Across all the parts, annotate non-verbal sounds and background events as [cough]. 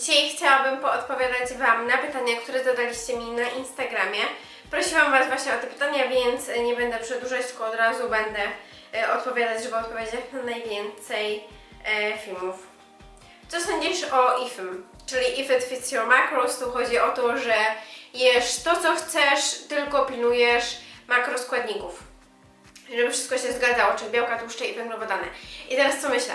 Dzisiaj chciałabym poodpowiadać Wam na pytania, które zadaliście mi na Instagramie. Prosiłam Was właśnie o te pytania, więc nie będę przedłużać, tylko od razu będę e, odpowiadać, żeby odpowiedzieć na najwięcej e, filmów. Co sądzisz o IFM? Czyli if it fits your macros, tu chodzi o to, że jesz to, co chcesz, tylko pilnujesz makroskładników. Żeby wszystko się zgadzało, czyli białka, tłuszcze i węglowodany. I teraz co myślę?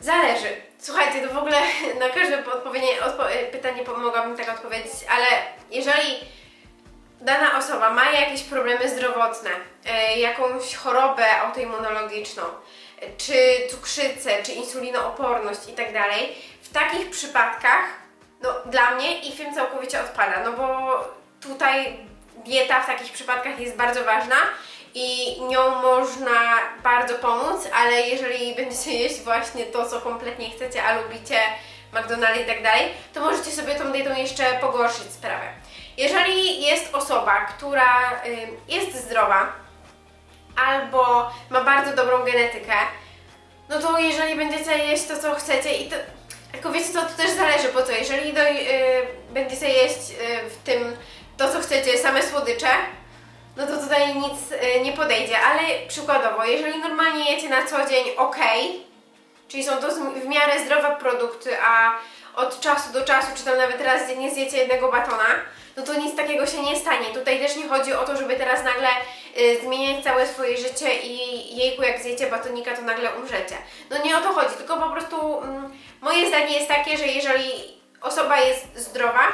Zależy. Słuchajcie, to w ogóle [laughs] na każde odpo- e, pytanie mogłabym tak odpowiedzieć, ale jeżeli dana osoba ma jakieś problemy zdrowotne, e, jakąś chorobę autoimmunologiczną, e, czy cukrzycę, czy insulinooporność i tak w takich przypadkach, no dla mnie i film całkowicie odpada, no bo tutaj dieta w takich przypadkach jest bardzo ważna i nią można bardzo pomóc, ale jeżeli będziecie jeść właśnie to, co kompletnie chcecie, a lubicie McDonald's i tak dalej, to możecie sobie tą dietą jeszcze pogorszyć sprawę. Jeżeli jest osoba, która y, jest zdrowa albo ma bardzo dobrą genetykę, no to jeżeli będziecie jeść to, co chcecie i to... Tylko wiecie co, to też zależy po co. Jeżeli do, y, będziecie jeść y, w tym to, co chcecie, same słodycze, no to tutaj nic y, nie podejdzie, ale przykładowo, jeżeli normalnie jecie na co dzień ok, czyli są to w miarę zdrowe produkty, a od czasu do czasu, czy tam nawet raz dziennie zjecie jednego batona, no to nic takiego się nie stanie. Tutaj też nie chodzi o to, żeby teraz nagle y, zmieniać całe swoje życie i jejku, jak zjecie batonika, to nagle umrzecie. No nie o to chodzi, tylko po prostu mm, moje zdanie jest takie, że jeżeli osoba jest zdrowa,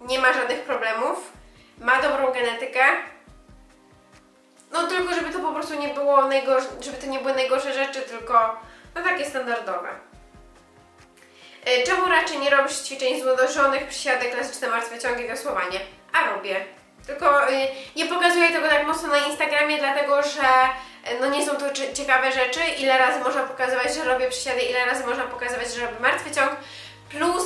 nie ma żadnych problemów, ma dobrą genetykę, no tylko żeby to po prostu nie było najgorsze, żeby to nie były najgorsze rzeczy, tylko no takie standardowe. E, Czemu raczej nie robisz ćwiczeń złożonych, przysiadek, klasyczne martwe ciągi, wiosłowanie? A robię. Tylko y, nie pokazuję tego tak mocno na Instagramie, dlatego że y, no nie są to cie- ciekawe rzeczy. Ile razy można pokazywać, że robię przysiady, ile razy można pokazywać, że robię martwy ciąg. Plus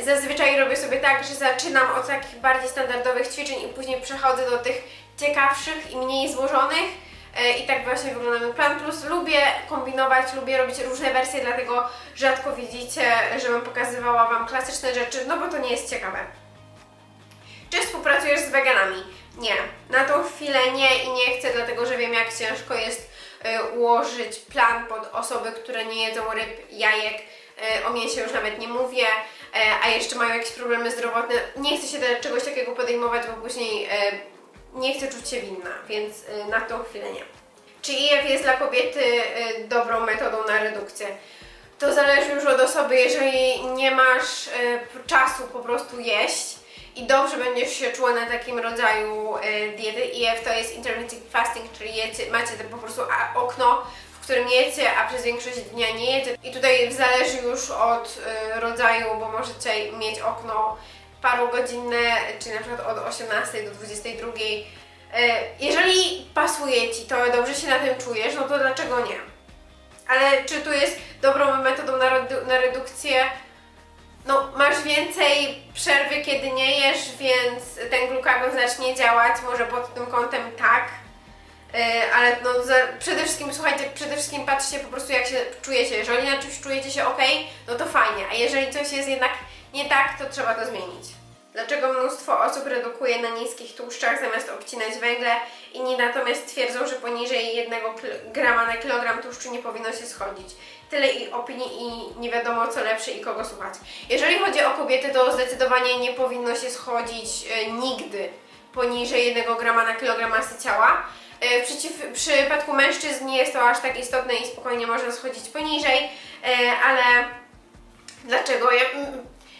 y, zazwyczaj robię sobie tak, że zaczynam od takich bardziej standardowych ćwiczeń i później przechodzę do tych ciekawszych i mniej złożonych. E, I tak właśnie wygląda mój plan. Plus lubię kombinować, lubię robić różne wersje, dlatego rzadko widzicie, żebym pokazywała Wam klasyczne rzeczy, no bo to nie jest ciekawe. Czy współpracujesz z weganami? Nie. Na tą chwilę nie i nie chcę, dlatego że wiem jak ciężko jest e, ułożyć plan pod osoby, które nie jedzą ryb, jajek, e, o mięsie już nawet nie mówię, a jeszcze mają jakieś problemy zdrowotne. Nie chcę się czegoś takiego podejmować, bo później nie chcę czuć się winna, więc y, na tą chwilę nie. Czy IF jest dla kobiety y, dobrą metodą na redukcję? To zależy już od osoby, jeżeli nie masz y, czasu po prostu jeść i dobrze będziesz się czuła na takim rodzaju diety. IF to jest intermittent fasting, czyli jecie, macie te po prostu okno, w którym jecie, a przez większość dnia nie jecie. I tutaj zależy już od rodzaju, bo możecie mieć okno parugodzinne, czyli na przykład od 18 do 22. E, Jeżeli pasuje Ci to, dobrze się na tym czujesz, no to dlaczego nie? Ale czy tu jest dobrą metodą na, redu- na redukcję? No, masz więcej przerwy, kiedy nie jesz, więc ten glukagon zacznie działać, może pod tym kątem tak. E, ale no, przede wszystkim, słuchajcie, przede wszystkim patrzcie po prostu jak się czujecie. Jeżeli na czymś czujecie się ok, no to fajnie, a jeżeli coś jest jednak nie tak, to trzeba to zmienić. Dlaczego mnóstwo osób redukuje na niskich tłuszczach zamiast obcinać węgle? Inni natomiast twierdzą, że poniżej 1 kil- grama na kilogram tłuszczu nie powinno się schodzić. Tyle i opinii i nie wiadomo co lepsze i kogo słuchać. Jeżeli chodzi o kobiety, to zdecydowanie nie powinno się schodzić e, nigdy poniżej 1 grama na kilogram masy ciała. E, W, przeciw, w przypadku mężczyzn nie jest to aż tak istotne i spokojnie można schodzić poniżej, e, ale dlaczego? Ja,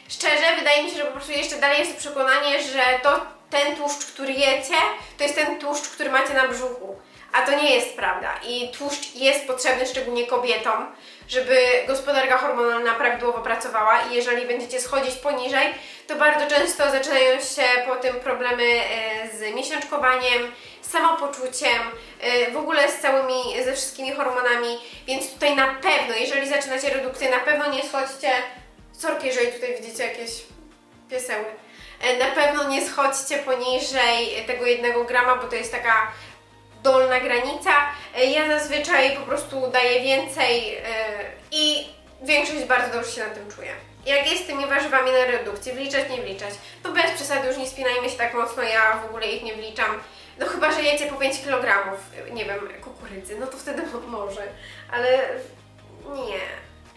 szczerze, wydaje mi się, że po prostu jeszcze dalej jest przekonanie, że to ten tłuszcz, który jecie, to jest ten tłuszcz, który macie na brzuchu. A to nie jest prawda. I tłuszcz jest potrzebny szczególnie kobietom, żeby gospodarka hormonalna prawidłowo pracowała i jeżeli będziecie schodzić poniżej, to bardzo często zaczynają się po tym problemy e, z miesiączkowaniem, samopoczuciem, e, w ogóle z całymi, ze wszystkimi hormonami, więc tutaj na pewno, jeżeli zaczynacie redukcję, na pewno nie schodźcie, sorki, jeżeli tutaj widzicie jakieś pieseły, E, na pewno nie schodźcie poniżej tego jednego grama, bo to jest taka dolna granica. E, Ja zazwyczaj po prostu daję więcej e, i większość bardzo dobrze się na tym czuje. Jak jest z tymi warzywami na redukcji, wliczać, nie wliczać? No bez przesady, już nie spinajmy się tak mocno, ja w ogóle ich nie wliczam. No chyba, że jecie po 5 kg, nie wiem, kukurydzy, no to wtedy mo- może, ale nie.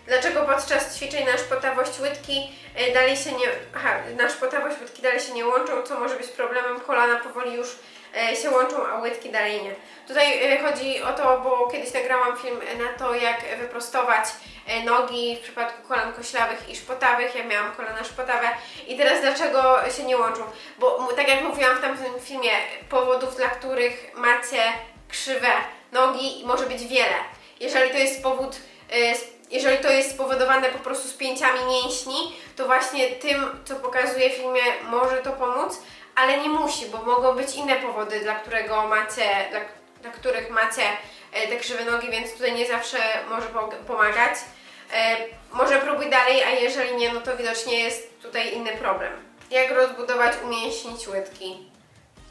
Dlaczego podczas ćwiczeń na szpotawość łydki e, dalej się nie... Aha, na szpotawość łydki dalej się nie łączą, co może być problemem, kolana powoli już e, się łączą, a łydki dalej nie. Tutaj e, chodzi o to, bo kiedyś nagrałam film na to, jak wyprostować nogi w przypadku kolan koślawych i szpotawych. Ja miałam kolana szpotawe i teraz dlaczego się nie łączą? Bo tak jak mówiłam w tamtym filmie, powodów, dla których macie krzywe nogi może być wiele. Jeżeli to jest powód, jeżeli to jest spowodowane po prostu spięciami mięśni, to właśnie tym, co pokazuje w filmie, może to pomóc, ale nie musi, bo mogą być inne powody, dla którego macie, dla, dla których macie e, te krzywe nogi, więc tutaj nie zawsze może pomagać. E, może próbuj dalej, a jeżeli nie, no to widocznie jest tutaj inny problem. Jak rozbudować, umięśnić łydki?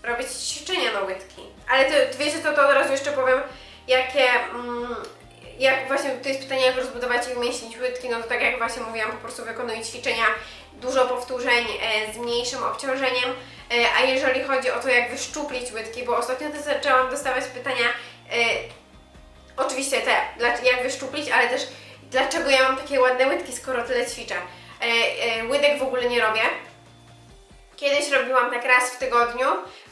Robić ćwiczenia na łydki. Ale to, wiecie co, to od razu jeszcze powiem, jakie... Mm, jak właśnie to jest pytanie, jak rozbudować i umięśnić łydki, no to tak jak właśnie mówiłam, po prostu wykonuj ćwiczenia, dużo powtórzeń e, z mniejszym obciążeniem, e, a jeżeli chodzi o to, jak wyszczuplić łydki, bo ostatnio też zaczęłam dostawać pytania, e, oczywiście te, jak wyszczuplić, ale też dlaczego ja mam takie ładne łydki, skoro tyle ćwiczę. Łydek w ogóle nie robię. Kiedyś robiłam tak raz w tygodniu.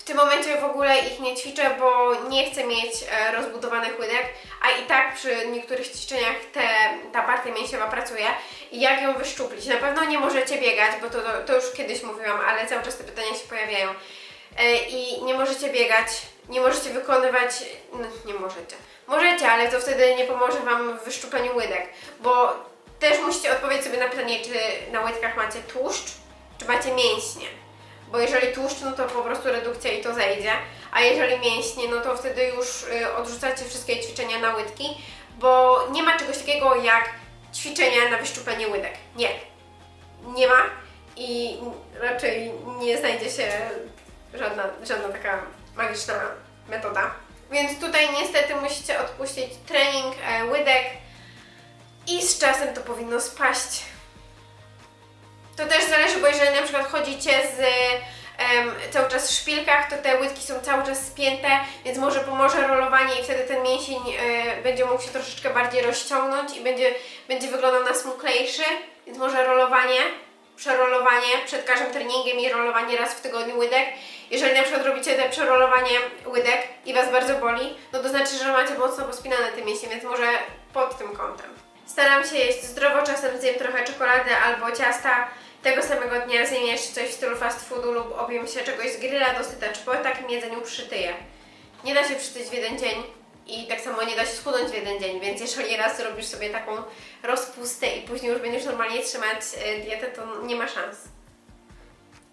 W tym momencie w ogóle ich nie ćwiczę, bo nie chcę mieć e, rozbudowanych łydek, a i tak przy niektórych ćwiczeniach te, ta partia mięsiowa pracuje. I jak ją wyszczuplić? Na pewno nie możecie biegać, bo to, to, to już kiedyś mówiłam, ale cały czas te pytania się pojawiają. E, I nie możecie biegać, nie możecie wykonywać. No, nie możecie. Możecie, ale to wtedy nie pomoże Wam w wyszczupleniu łydek, bo też musicie odpowiedzieć sobie na pytanie, czy na łydkach macie tłuszcz, czy macie mięśnie. Bo jeżeli tłuszcz, no to po prostu redukcja i to zejdzie, a jeżeli mięśnie, no to wtedy już y, odrzucacie wszystkie ćwiczenia na łydki, bo nie ma czegoś takiego jak ćwiczenia na wyszczuplenie łydek. Nie. Nie ma i raczej nie znajdzie się żadna, żadna taka magiczna metoda. Więc tutaj niestety musicie odpuścić trening e, łydek i z czasem to powinno spaść. To też zależy, bo jeżeli na przykład chodzicie z cały czas w szpilkach, to te łydki są cały czas spięte, więc może pomoże rolowanie i wtedy ten mięsień e, będzie mógł się troszeczkę bardziej rozciągnąć i będzie, będzie wyglądał na smuklejszy, więc może rolowanie, przerolowanie przed każdym treningiem i rolowanie raz w tygodniu łydek. Jeżeli na przykład robicie te przerolowanie łydek i Was bardzo boli, no to znaczy, że macie mocno pospinane te mięśnie, więc może pod tym kątem. Staram się jeść zdrowo, czasem zjem trochę czekolady albo ciasta. Tego samego dnia zjem jeszcze coś w stylu fast foodu lub objem się czegoś z grilla dosyta, czy po takim jedzeniu przytyję. Nie da się przytyć w jeden dzień i tak samo nie da się schudnąć w jeden dzień, więc jeżeli raz zrobisz sobie taką rozpustę i później już będziesz normalnie trzymać e, dietę, to nie ma szans.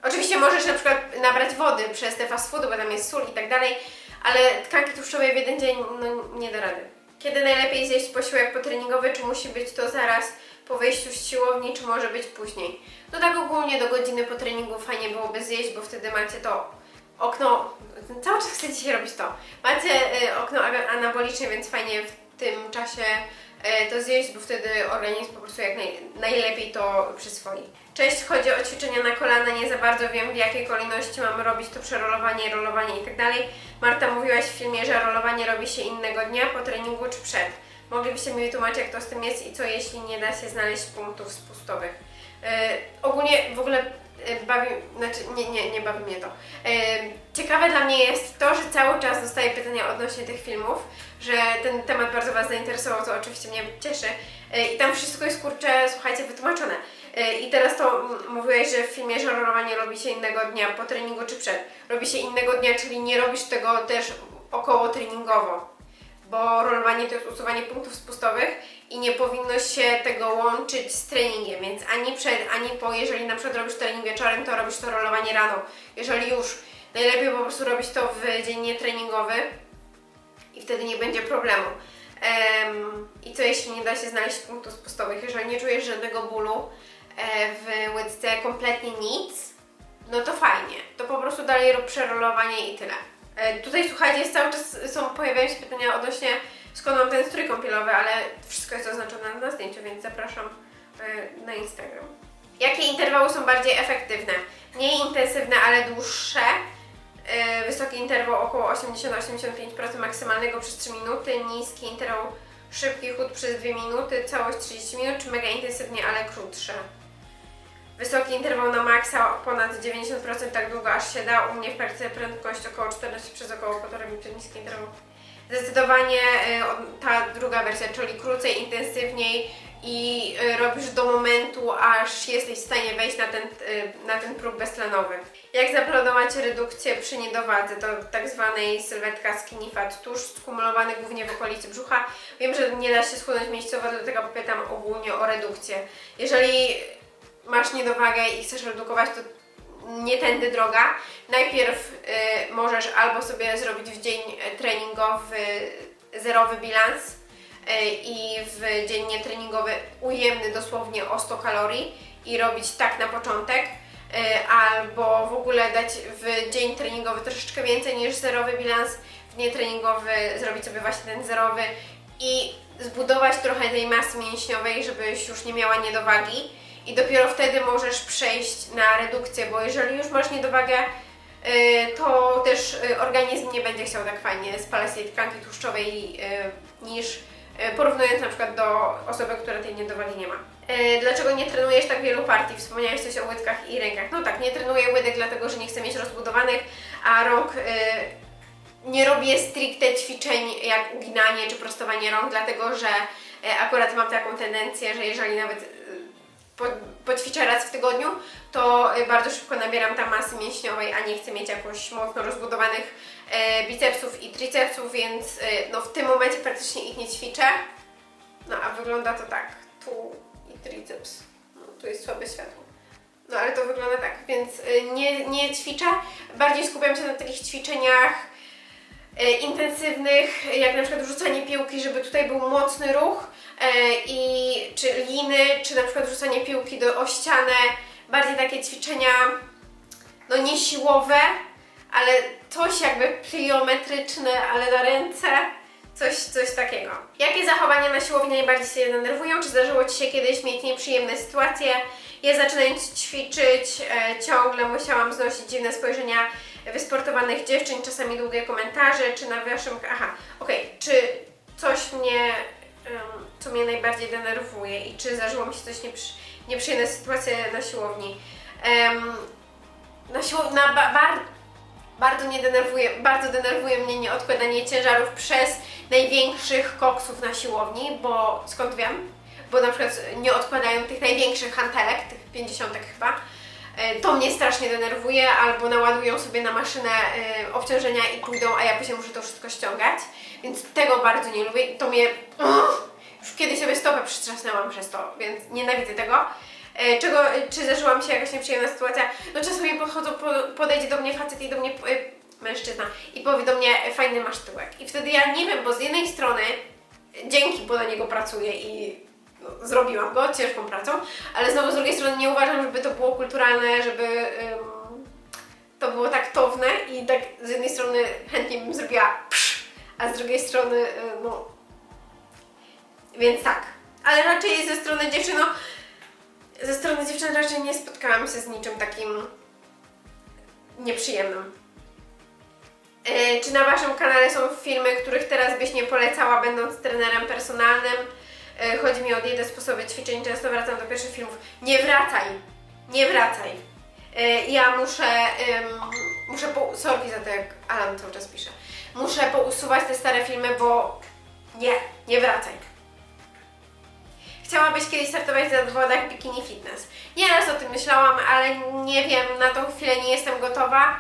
Oczywiście możesz na przykład nabrać wody przez te fast foody, bo tam jest sól i tak dalej, ale tkanki tłuszczowe w jeden dzień no, nie da rady. Kiedy najlepiej zjeść posiłek potreningowy, czy musi być to zaraz po wyjściu z siłowni, czy może być później? No tak ogólnie do godziny po treningu fajnie byłoby zjeść, bo wtedy macie to okno, cały czas chcecie dzisiaj robić to, macie y, okno anaboliczne, więc fajnie w tym czasie y, to zjeść, bo wtedy organizm po prostu jak naj, najlepiej to przyswoi. Cześć, chodzi o ćwiczenia na kolana, nie za bardzo wiem w jakiej kolejności mamy robić to przerolowanie, rolowanie i tak. Marta mówiłaś w filmie, że rolowanie robi się innego dnia po treningu czy przed. Moglibyście mi wytłumaczyć jak to z tym jest i co jeśli nie da się znaleźć punktów spustowych. Yy, ogólnie w ogóle yy, bawi, znaczy nie, nie, nie bawi mnie to. Yy, ciekawe dla mnie jest to, że cały czas dostaję pytania odnośnie tych filmów, że ten temat bardzo Was zainteresował, co oczywiście mnie cieszy. I tam wszystko jest kurczę, słuchajcie, wytłumaczone. I teraz to mm, mówiłeś, że w filmie, że rolowanie robi się innego dnia po treningu czy przed. Robi się innego dnia, czyli nie robisz tego też około treningowo bo rolowanie to jest usuwanie punktów spustowych i nie powinno się tego łączyć z treningiem, więc ani przed, ani po, jeżeli na przykład robisz trening wieczorem, to robisz to rolowanie rano. Jeżeli już, najlepiej po prostu robić to w dzień nietreningowy i wtedy nie będzie problemu. Em, I co jeśli nie da się znaleźć punktów spustowych? Jeżeli nie czujesz żadnego bólu e, w łydce, kompletnie nic, no to fajnie. To po prostu dalej rób przerolowanie i tyle. E, Tutaj słuchajcie, jest cały czas są, pojawiają się pytania odnośnie skąd mam ten strój kąpielowy, ale wszystko jest oznaczone na zdjęciu, więc zapraszam y, na Instagram. Jakie interwały są bardziej efektywne? Mniej intensywne, ale dłuższe. Y, Wysoki interwał około 80-85% maksymalnego przez 3 minuty, niski interwał szybki chód przez 2 minuty, całość 30 minut, czy mega intensywnie, ale krótsze. Wysoki interwał na maksa ponad 90% tak długo aż się da. U mnie w praktyce prędkość około 14 przez około 1,5 minuty niski interwał. Zdecydowanie y, ta druga wersja, czyli krócej, intensywniej i y, robisz do momentu, aż jesteś w stanie wejść na ten, y, na ten próg beztlenowy. Jak zaplanować redukcję przy niedowadze, to tak zwanej sylwetka skinny fat, tłuszcz skumulowany głównie w okolicy brzucha. Wiem, że nie da się schudnąć miejscowo, dlatego pytam ogólnie o redukcję. Jeżeli masz niedowagę i chcesz redukować, to nie tędy droga. Najpierw y, możesz albo sobie zrobić w dzień e, treningowy zerowy bilans y, i w dzień nietreningowy ujemny dosłownie o 100 kalorii i robić tak na początek. y, Albo w ogóle dać w dzień treningowy troszeczkę więcej niż zerowy bilans, w nietreningowy zrobić sobie właśnie ten zerowy i zbudować trochę tej masy mięśniowej, żebyś już nie miała niedowagi i dopiero wtedy możesz przejść na redukcję, bo jeżeli już masz niedowagę, y, to też y, organizm nie będzie chciał tak fajnie spalać tej tkanki tłuszczowej y, niż porównując na przykład do osoby, która tej niedowagi nie ma. Dlaczego nie trenujesz tak wielu partii? Wspomniałeś coś o łydkach i rękach. No tak, nie trenuję łydek dlatego, że nie chcę mieć rozbudowanych, a rąk nie robię stricte ćwiczeń jak uginanie czy prostowanie rąk, dlatego że akurat mam taką tendencję, że jeżeli nawet po, poćwiczę raz w tygodniu, to e, bardzo szybko nabieram tam masy mięśniowej, a nie chcę mieć jakoś mocno rozbudowanych e, bicepsów i tricepsów, więc e, no, w tym momencie praktycznie ich nie ćwiczę. No a wygląda to tak, tu i triceps, no, tu jest słabe światło. No ale to wygląda tak, więc e, nie, nie ćwiczę, bardziej skupiam się na takich ćwiczeniach e, intensywnych, jak na przykład rzucanie piłki, żeby tutaj był mocny ruch i czy liny, czy na przykład rzucanie piłki do, o ścianę, bardziej takie ćwiczenia no nie siłowe, ale coś jakby pliometryczne, ale na ręce, coś, coś takiego. Jakie zachowania na siłowni najbardziej się denerwują? Czy zdarzyło Ci się kiedyś mieć nieprzyjemne sytuacje? Ja zaczynając ćwiczyć, e, ciągle musiałam znosić dziwne spojrzenia wysportowanych dziewczyn, czasami długie komentarze, czy na waszym... Aha, okej, czy coś mnie, co mnie najbardziej denerwuje i czy zdarzyło mi się coś nieprzy, nieprzyjemne sytuacje na siłowni? Em, na siłowni, na ba, bar, bardzo nie denerwuje, bardzo denerwuje mnie nieodkładanie ciężarów przez największych koksów na siłowni, bo skąd wiem? Bo na przykład nie odkładają tych największych hantelek, tych 50 chyba. E, To mnie strasznie denerwuje, albo naładują sobie na maszynę e, obciążenia i pójdą, a ja później muszę to wszystko ściągać. Więc tego bardzo nie lubię to mnie. Już kiedyś sobie stopę przytrzasnęłam przez to, więc nienawidzę tego. E, Czego, czy zdarzyła mi się jakaś nieprzyjemna sytuacja? No czasami podchodzą, po- podejdzie do mnie facet i do mnie, mężczyzna, i powie do mnie, fajny masz tyłek. I wtedy ja nie wiem, bo z jednej strony dzięki, bo na niego pracuję i zrobiłam go ciężką pracą, ale znowu z drugiej strony nie uważam, żeby to było kulturalne, żeby ym, to było taktowne i tak z jednej strony chętnie bym zrobiła psz, a z drugiej strony y, no więc tak. Ale raczej ze strony dziewczyn, ze strony dziewczyn raczej nie spotkałam się z niczym takim nieprzyjemnym. E, Czy na Waszym kanale są filmy, których teraz byś nie polecała, będąc trenerem personalnym? E, Chodzi mi o dietę, sposoby ćwiczeń, często wracam do pierwszych filmów. Nie wracaj! Nie wracaj! E, Ja muszę, muszę po... Sorry za to, jak Alan cały czas pisze. Muszę pousuwać te stare filmy, bo nie, nie wracaj. Chciałabyś kiedyś startować w zawodach bikini fitness. Nieraz o tym myślałam, ale nie wiem, na tą chwilę nie jestem gotowa.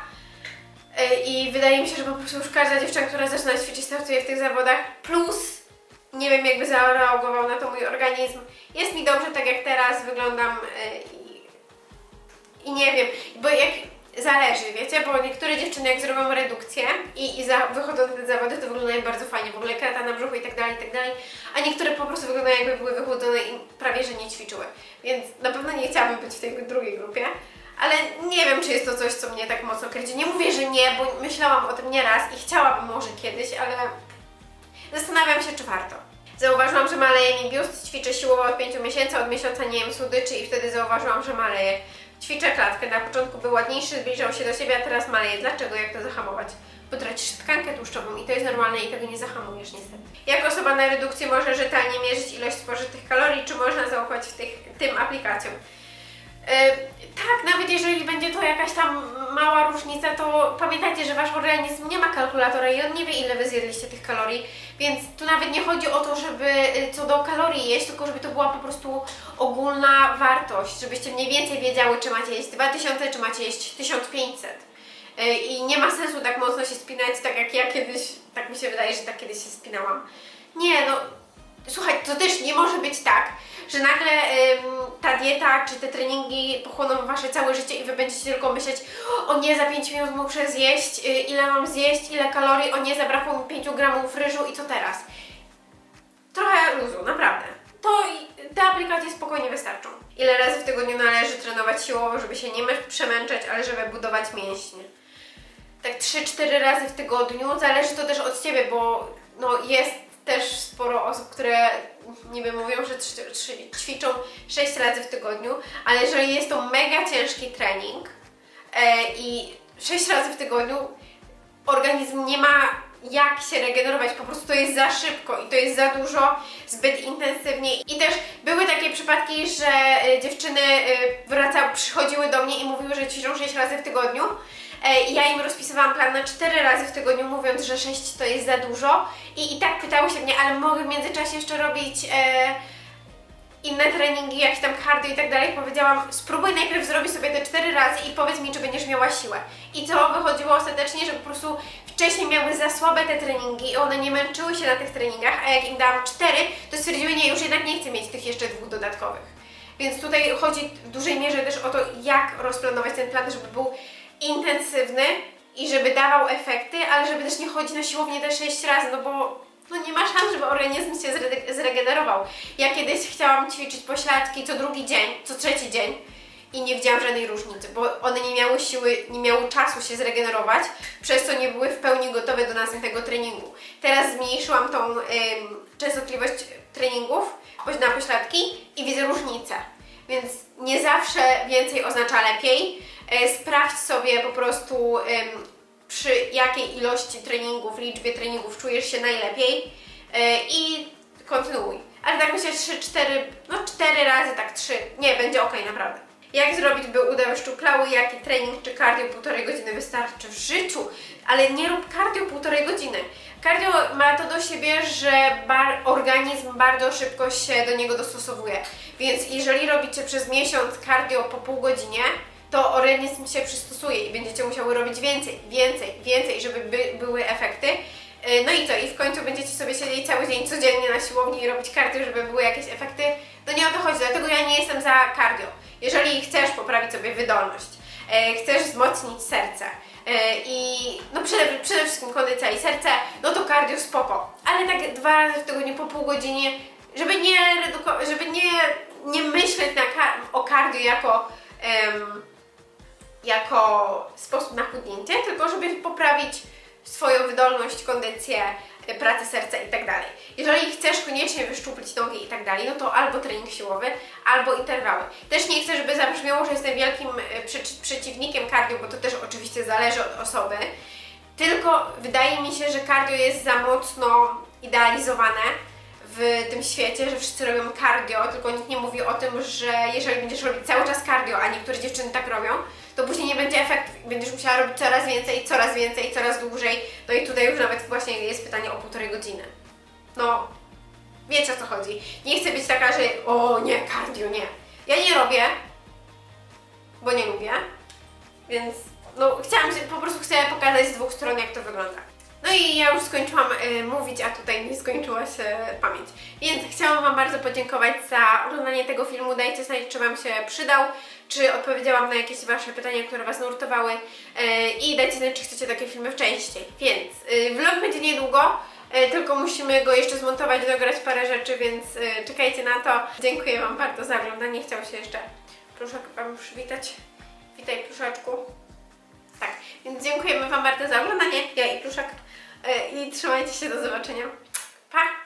Yy, I wydaje mi się, że po prostu już każda dziewczyna, która zaczyna ćwiczyć, startuje w tych zawodach. Plus, nie wiem, jakby zareagował na to mój organizm. Jest mi dobrze, tak jak teraz wyglądam yy, i, i nie wiem, bo jak zależy, wiecie, bo niektóre dziewczyny jak zrobią redukcję i, i za, wychodzą na te zawody, to wyglądają bardzo fajnie, w ogóle kreta na brzuchu i tak dalej, i tak dalej, a niektóre po prostu wyglądają jakby były wychudzone i prawie, że nie ćwiczyły. Więc na pewno nie chciałabym być w tej drugiej grupie. Ale nie wiem, czy jest to coś, co mnie tak mocno kręci. Nie mówię, że nie, bo myślałam o tym nieraz i chciałabym może kiedyś, ale zastanawiam się, czy warto. Zauważyłam, że maleje mi biust, ćwiczę siłowo od 5 miesięcy, od miesiąca nie jem słodyczy i wtedy zauważyłam, że maleje. Ćwiczę klatkę, na początku był ładniejszy, zbliżał się do siebie, a teraz maleje. Dlaczego? Jak to zahamować? Bo tracisz tkankę tłuszczową i to jest normalne i tego nie zahamujesz niestety. Jak osoba na redukcji może rzetelnie mierzyć ilość spożytych kalorii, czy można zaufać w tych, tym aplikacjom? E, tak, nawet jeżeli będzie to jakaś tam mała różnica, to pamiętajcie, że Wasz organizm nie ma kalkulatora i on nie wie, ile Wy zjedliście tych kalorii, więc tu nawet nie chodzi o to, żeby y, co do kalorii jeść, tylko żeby to była po prostu ogólna wartość, żebyście mniej więcej wiedziały, czy macie jeść 2000, czy macie jeść 1500. Y, I nie ma sensu tak mocno się spinać, tak jak ja kiedyś, tak mi się wydaje, że tak kiedyś się spinałam. Nie, no Słuchaj, to też nie może być tak, że nagle ym, ta dieta czy te treningi pochłoną wasze całe życie i wy będziecie tylko myśleć, o nie, za 5 minut muszę zjeść, y, ile mam zjeść, ile kalorii, o nie, zabrakło mi 5 gramów ryżu i co teraz? Trochę luzu, naprawdę. To te aplikacje spokojnie wystarczą. Ile razy w tygodniu należy trenować siłowo, żeby się nie przemęczać, ale żeby budować mięśnie? tak 3-4 razy w tygodniu. Zależy to też od Ciebie, bo no, jest też sporo osób, które niby mówią, że ćwiczą 6 razy w tygodniu, ale jeżeli jest to mega ciężki trening e, i 6 razy w tygodniu, organizm nie ma jak się regenerować, po prostu to jest za szybko i to jest za dużo, zbyt intensywnie. I też były takie przypadki, że e, dziewczyny e, wracały, przychodziły do mnie i mówiły, że ćwiczą 6 razy w tygodniu. E, ja im rozpisywałam plan na 4 razy w tygodniu, mówiąc, że 6 to jest za dużo. I, i tak pytały się mnie, ale mogę w międzyczasie jeszcze robić e, inne treningi, jakieś tam cardio i tak dalej. Powiedziałam, spróbuj najpierw zrobić sobie te 4 razy i powiedz mi, czy będziesz miała siłę. I co wychodziło ostatecznie, że po prostu wcześniej miały za słabe te treningi i one nie męczyły się na tych treningach, a jak im dałam 4, to stwierdziły, nie, już jednak nie chcę mieć tych jeszcze dwóch dodatkowych. Więc tutaj chodzi w dużej mierze też o to, jak rozplanować ten plan, żeby był intensywny i żeby dawał efekty, ale żeby też nie chodzić na siłownię te 6 razy, no bo no nie ma szans, żeby organizm się zre- zregenerował. Ja kiedyś chciałam ćwiczyć pośladki co drugi dzień, co trzeci dzień i nie widziałam żadnej różnicy, bo one nie miały siły, nie miały czasu się zregenerować, przez co nie były w pełni gotowe do następnego treningu. Teraz zmniejszyłam tą ym, częstotliwość treningów na pośladki i widzę różnicę. Więc nie zawsze więcej oznacza lepiej. E, Sprawdź sobie po prostu przy jakiej ilości treningów, liczbie treningów czujesz się najlepiej e, i kontynuuj. Ale tak myślę 3-4, no 4 razy, tak 3, nie, będzie ok, naprawdę. Jak zrobić, by uda wyszczuplały, jaki trening czy cardio półtorej godziny wystarczy w życiu, ale nie rób cardio półtorej godziny. Cardio ma to do siebie, że bar, organizm bardzo szybko się do niego dostosowuje. Więc jeżeli robicie przez miesiąc cardio po pół godzinie, to organizm się przystosuje i będziecie musiały robić więcej, więcej, więcej, żeby by, były efekty. Yy, No i co? I w końcu będziecie sobie siedzieć cały dzień codziennie na siłowni i robić cardio, żeby były jakieś efekty. No nie o to chodzi, dlatego ja nie jestem za cardio. Jeżeli chcesz poprawić sobie wydolność, e, chcesz wzmocnić serce e, i no przede, przede wszystkim kondycja i serce, no to cardio spoko. Ale tak dwa razy w tygodniu po pół godzinie, żeby nie żeby nie, nie myśleć na, o cardio jako em, jako sposób na chudnięcie, tylko żeby poprawić swoją wydolność, kondycję, y, pracę serca i tak. Jeżeli chcesz koniecznie wyszczuplić nogi i tak no to albo trening siłowy, albo interwały. Też nie chcę, żeby zabrzmiało, że jestem wielkim przy- przeciwnikiem cardio, bo to też oczywiście zależy od osoby. Tylko wydaje mi się, że cardio jest za mocno idealizowane w tym świecie, że wszyscy robią cardio, tylko nikt nie mówi o tym, że jeżeli będziesz robić cały czas cardio, a niektóre dziewczyny tak robią, to później nie będzie efektu. Będziesz musiała robić coraz więcej, coraz więcej, coraz dłużej. No i tutaj już nawet właśnie jest pytanie o półtorej godziny. No, wiecie o co chodzi. Nie chcę być taka, że o nie, cardio, nie. Ja nie robię, bo nie lubię, więc no chciałam, po prostu chcę pokazać z dwóch stron, jak to wygląda. No i ja już skończyłam y, mówić, a tutaj mi skończyła się pamięć. Więc chciałam Wam bardzo podziękować za oglądanie tego filmu. Dajcie znać, czy Wam się przydał, czy odpowiedziałam na jakieś Wasze pytania, które Was nurtowały y, i dajcie znać, czy chcecie takie filmy częściej. Więc y, vlog będzie niedługo, y, tylko musimy go jeszcze zmontować, dograć parę rzeczy, więc y, czekajcie na to. Dziękuję Wam bardzo za oglądanie. Chciał się jeszcze pluszek Wam przywitać. Witaj pluszaczku. Tak, więc dziękujemy Wam bardzo za oglądanie. Ja i pluszak. Y, I trzymajcie się, do zobaczenia. Pa!